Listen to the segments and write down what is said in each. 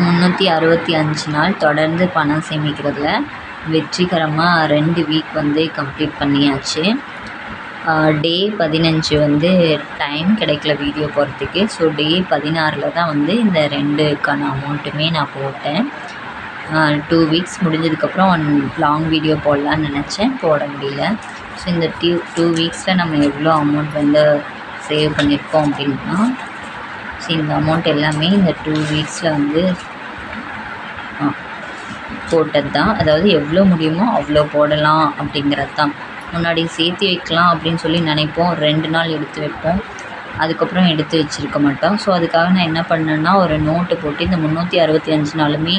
முந்நூற்றி அறுபத்தி அஞ்சு நாள் தொடர்ந்து பணம் சேமிக்கிறதுல வெற்றிகரமாக ரெண்டு வீக் வந்து கம்ப்ளீட் பண்ணியாச்சு. டே பதினஞ்சு வந்து டைம் கிடைக்கல வீடியோ போகிறதுக்கு ஸோ டே பதினாறில் தான் வந்து இந்த ரெண்டுக்கான அமௌண்ட்டுமே நான் போட்டேன். டூ வீக்ஸ் முடிஞ்சதுக்கப்புறம் ஒன் லாங் வீடியோ போடலான்னு நினச்சேன். போட முடியல. ஸோ இந்த டூ டூ வீக்ஸில் நம்ம எவ்வளோ அமௌண்ட் வந்து சேவ் பண்ணியிருக்கோம் அப்படின்னா ஸோ இந்த அமௌண்ட் எல்லாமே இந்த டூ வீக்ஸில் வந்து போட்டது தான் அதாவது எவ்வளோ முடியுமோ அவ்வளோ போடலாம் அப்படிங்கிறது தான் முன்னாடி சேர்த்து வைக்கலாம் அப்படின்னு சொல்லி நினைப்போம். ரெண்டு நாள் எடுத்து வைப்போம். அதுக்கப்புறம் எடுத்து வச்சுருக்க மாட்டோம். ஸோ அதுக்காக நான் என்ன பண்ணேன்னா ஒரு நோட்டு போட்டு இந்த முந்நூற்றி அறுபத்தி அஞ்சு நாளுமே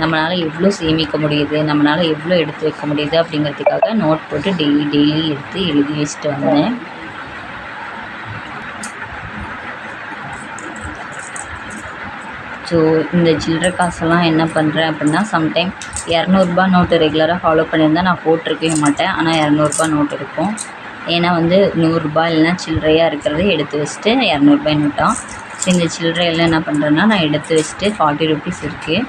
நம்மளால் எவ்வளோ சேமிக்க முடியுது நம்மளால் எவ்வளோ எடுத்து வைக்க முடியுது அப்படிங்கிறதுக்காக நோட் போட்டு டெய்லி டெய்லி எடுத்து எழுதி வச்சுட்டு வந்தேன். ஸோ இந்த சில்லற காசெல்லாம் என்ன பண்ணுறேன் அப்படின்னா சம்டைம் இரநூறுபா நோட்டு ரெகுலராக ஃபாலோ பண்ணியிருந்தா நான் போட்டிருக்கவே மாட்டேன். ஆனால் இரநூறுபா நோட்டு இருக்கும். ஏன்னா வந்து நூறுரூபா இல்லைனா சில்லறையாக இருக்கிறத எடுத்து வச்சுட்டு இரநூறுபாய் நோட்டாக ஸோ இந்த சில்லறையெல்லாம் என்ன பண்ணுறேன்னா நான் எடுத்து வச்சுட்டு ஃபார்ட்டி ருபீஸ் இருக்குது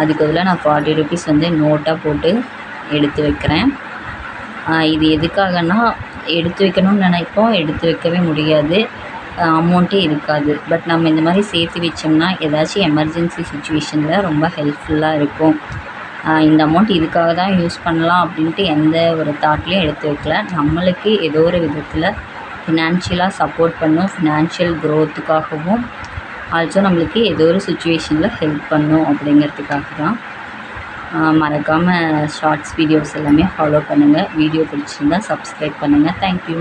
அதுக்கு பதிலாக நான் ஃபார்ட்டி ருபீஸ் வந்து நோட்டாக போட்டு எடுத்து வைக்கிறேன். இது எதுக்காகனா எடுத்து வைக்கணும்னு நினைப்போம். எடுத்து வைக்கவே முடியாது. அமௌண்ட்டே இருக்காது. பட் நம்ம இந்த மாதிரி சேர்த்து வச்சோம்னா ஏதாச்சும் எமர்ஜென்சி சுச்சுவேஷனில் ரொம்ப ஹெல்ப்ஃபுல்லாக இருக்கும். இந்த அமௌண்ட் இதுக்காக தான் யூஸ் பண்ணலாம் அப்படின்ட்டு எந்த ஒரு தாட்லேயும் எடுத்து வைக்கல. நம்மளுக்கு ஏதோ ஒரு விதத்தில் ஃபினான்ஷியலாக சப்போர்ட் பண்ணும். ஃபினான்ஷியல் க்ரோத்துக்காகவும் ஆல்சோ நம்மளுக்கு ஏதோ ஒரு சுச்சுவேஷனில் ஹெல்ப் பண்ணும் அப்படிங்கிறதுக்காக தான். மறக்காமல் ஷார்ட்ஸ் வீடியோஸ் எல்லாமே ஃபாலோ பண்ணுங்கள் வீடியோ பிடிச்சிருந்தா சப்ஸ்கிரைப் பண்ணுங்கள் தேங்க்யூ